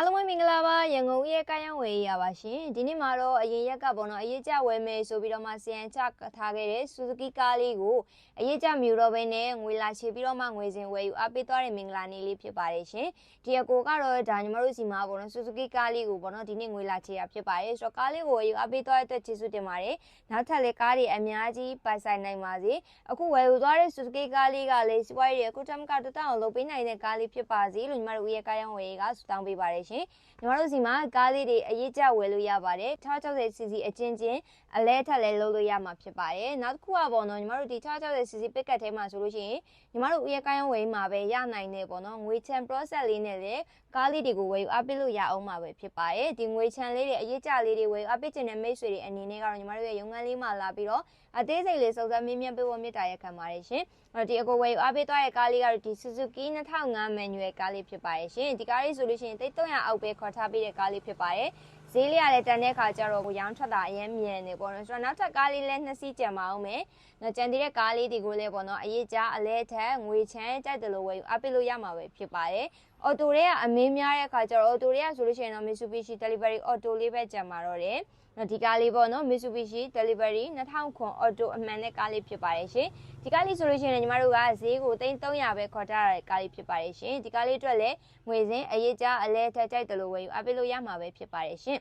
အားလုံးပဲမင်္ဂလာပါရန်ကုန်ရဲ့ကာယံဝယ်ရပါရှင်ဒီနေ့မှာတော့အရင်ရက်ကပေါ့နော်အရေးကြဝယ်မယ်ဆိုပြီးတော့မှစီယန်ချထားခဲ့တဲ့ Suzuki ကားလေးကိုအရေးကြမြူတော့ဘဲနဲ့ငွေလာချေပြီးတော့မှငွေစင်ဝယ်ယူအားပေးသွားတဲ့မင်္ဂလာနေ့လေးဖြစ်ပါတယ်ရှင်ဒီအကိုကတော့ဒါညီမတို့စီမှာပေါ့နော် Suzuki ကားလေးကိုပေါ့နော်ဒီနေ့ငွေလာချေရဖြစ်ပါတယ်ဆိုတော့ကားလေးကိုဝယ်ယူအားပေးသွားတဲ့အတွက်ကျေးဇူးတင်ပါတယ်နောက်ထပ်လည်းကားတွေအများကြီးပိုင်ဆိုင်နိုင်ပါစေအခုဝယ်ယူသွားတဲ့ Suzuki ကားလေးကလည်းစီးပွားရေးအခုတမ်ကတတအောင်လုပ်ပေးနိုင်တဲ့ကားလေးဖြစ်ပါစေလို့ညီမတို့ရဲ့ကာယံဝယ်ကဆုတောင်းပေးပါတယ်ရှင်ညီမတို့စီမှာကားလေးတွေအရေးကြဝယ်လို့ရပါတယ်660 cc အချင်းချင်းအလဲထက်လဲလုပ်လို့ရမှာဖြစ်ပါတယ်နောက်တစ်ခုကပေါ့နော်ညီမတို့ဒီ 660 cc ပစ်ကတ်ထဲမှာဆိုလို့ရှိရင်ညီမတို့ဦးရကိုင်းဝယ်မှာပဲရနိုင်တယ်ပေါ့နော်ငွေချန် process လေးနဲ့လည်းကားလေးတွေကိုဝယ်ယူအပ်ပစ်လို့ရအောင်မှာပဲဖြစ်ပါတယ်ဒီငွေချန်လေးတွေအရေးကြလေးတွေဝယ်ယူအပ်ပစ်ခြင်းတဲ့မိတ်ဆွေတွေအနေနဲ့ကတော့ညီမတို့ရဲ့ရုံငန်းလေးမှာလာပြီးတော့အသေးစိတ်လေးစုံစမ်းမင်းမြတ်ပေးဖို့မြတ်တာရက်ခံပါတယ်ရှင်အဲ့တော့ဒီအကိုဝယ်ယူအပ်ပစ်သွားတဲ့ကားလေးကတော့ဒီ Suzuki 2005 manual ကားလေးဖြစ်ပါတယ်ရှင်ဒီကားလေးဆိုလို့ရှိရင်တိတ်300အောက်ပဲခေါ်ထားပေးတဲ့ကားလေးဖြစ်ပါတယ်ဈေးလေးရတဲ့တန်တဲ့ခါကျတော့ကိုရောင်းထွက်တာအရင်မြန်နေပေါ့နော်ဆိုတော့နောက်ထပ်ကားလေးလည်းနှစ်စီးကြံပါအောင်မယ်နော်ကြံသေးတဲ့ကားလေးတွေကိုလည်းပေါ့နော်အရေးကြအလဲထက်ငွေချမ်းကြိုက်တယ်လို့ဝယ်ယူအပ်ပစ်လို့ရမှာပဲဖြစ်ပါတယ်အော်တိုတွေကအမင်းများတဲ့ခါကျတော့အော်တိုတွေကဆိုလို့ရှိရင်တော့ Mitsubishi Delivery Auto လေးပဲကြံပါတော့တယ်နော်ဒီကားလေးပေါ့နော် Mitsubishi Delivery 2000ခွန် Auto အမှန်နဲ့ကားလေးဖြစ်ပါတယ်ရှင်ဒီကားလေးဆိုလို့ရှိရင်ညီမတို့ကဈေးကို300ပဲခေါ်ထားရတဲ့ကားလေးဖြစ်ပါတယ်ရှင်ဒီကားလေးအတွက်လည်းငွေစင်အရေးကြအလဲထက်ကြိုက်တယ်လို့ဝယ်ယူအပ်ပစ်လို့ရမှာပဲဖြစ်ပါတယ်ရှင်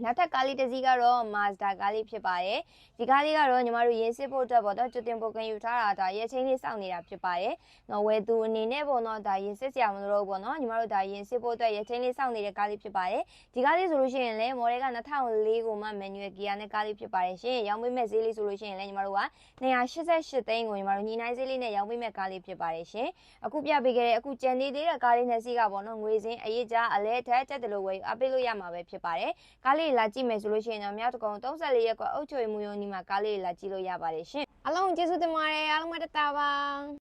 နောက်ထပ်ကားလေးတစ်စီးကတော့ Mazda ကားလေးဖြစ်ပါတယ်ဒီကားလေးကတော့ညီမတို့ရင်စစ်ဖို့အတွက်ပေါ့တော့ကျွတင်ပုတ်ကန်ယူထားတာဒါရဲချင်းလေးစောင့်နေတာဖြစ်ပါတယ်နော်ဝယ်သူအနေနဲ့ပေါ့နော်ဒါရင်စစ်စရာမလိုတော့ဘူးပေါ့နော်ညီမတို့ဒါရင်စစ်ဖို့အတွက်ရဲချင်းလေးစောင့်နေတဲ့ကားလေးဖြစ်ပါတယ်ဒီကားလေးဆိုလို့ရှိရင်လည်းမော်ဒယ်က2004ကိုမှ manual gear နဲ့ကားလေးဖြစ်ပါတယ်ရှင်ရောင်းပေးမဲ့ဈေးလေးဆိုလို့ရှိရင်လည်းညီမတို့က288သိန်းကိုညီမတို့ညီနိုင်ဈေးလေးနဲ့ရောင်းပေးမဲ့ကားလေးဖြစ်ပါတယ်ရှင်အခုပြပေးခဲ့တဲ့အခုကြံနေသေးတဲ့ကားလေးနှစ်စီးကပေါ့နော်ငွေစင်းအရေးကြအလဲထက်တက်တယ်လို့ဝယ်အပ်ပေးလို့ရမှာပဲဖြစ်ပါတယ်ကားလေးလာကြည့်မယ်ဆိုလို့ရှိရင်တော့မြောက်တကုံ34ရက်ကွာအုတ်ချွေမူယုံဒီမှာကားလေးလာကြည့်လို့ရပါတယ်ရှင်အားလုံးကျေးဇူးတင်ပါတယ်အားလုံးမတတာပါ